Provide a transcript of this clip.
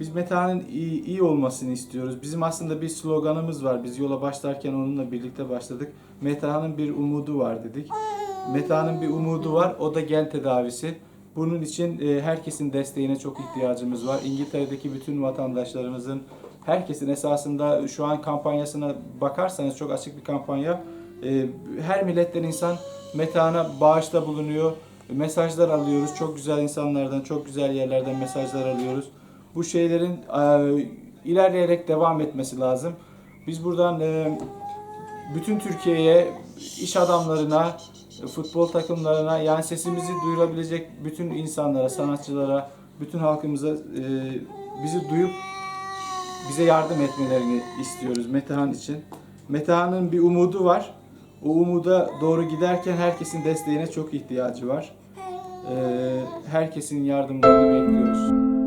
Biz Metehan'ın iyi, iyi olmasını istiyoruz. Bizim aslında bir sloganımız var. Biz yola başlarken onunla birlikte başladık. Metehan'ın bir umudu var dedik. Metehan'ın bir umudu var. O da gen tedavisi. Bunun için e, herkesin desteğine çok ihtiyacımız var. İngiltere'deki bütün vatandaşlarımızın, herkesin esasında şu an kampanyasına bakarsanız çok açık bir kampanya. E, her milletten insan Metehan'a bağışta bulunuyor. Mesajlar alıyoruz. Çok güzel insanlardan, çok güzel yerlerden mesajlar alıyoruz. Bu şeylerin e, ilerleyerek devam etmesi lazım. Biz buradan e, bütün Türkiye'ye, iş adamlarına, futbol takımlarına yani sesimizi duyurabilecek bütün insanlara, sanatçılara, bütün halkımıza e, bizi duyup bize yardım etmelerini istiyoruz Metehan için. Metehan'ın bir umudu var. O umuda doğru giderken herkesin desteğine çok ihtiyacı var. E, herkesin yardımlarını bekliyoruz.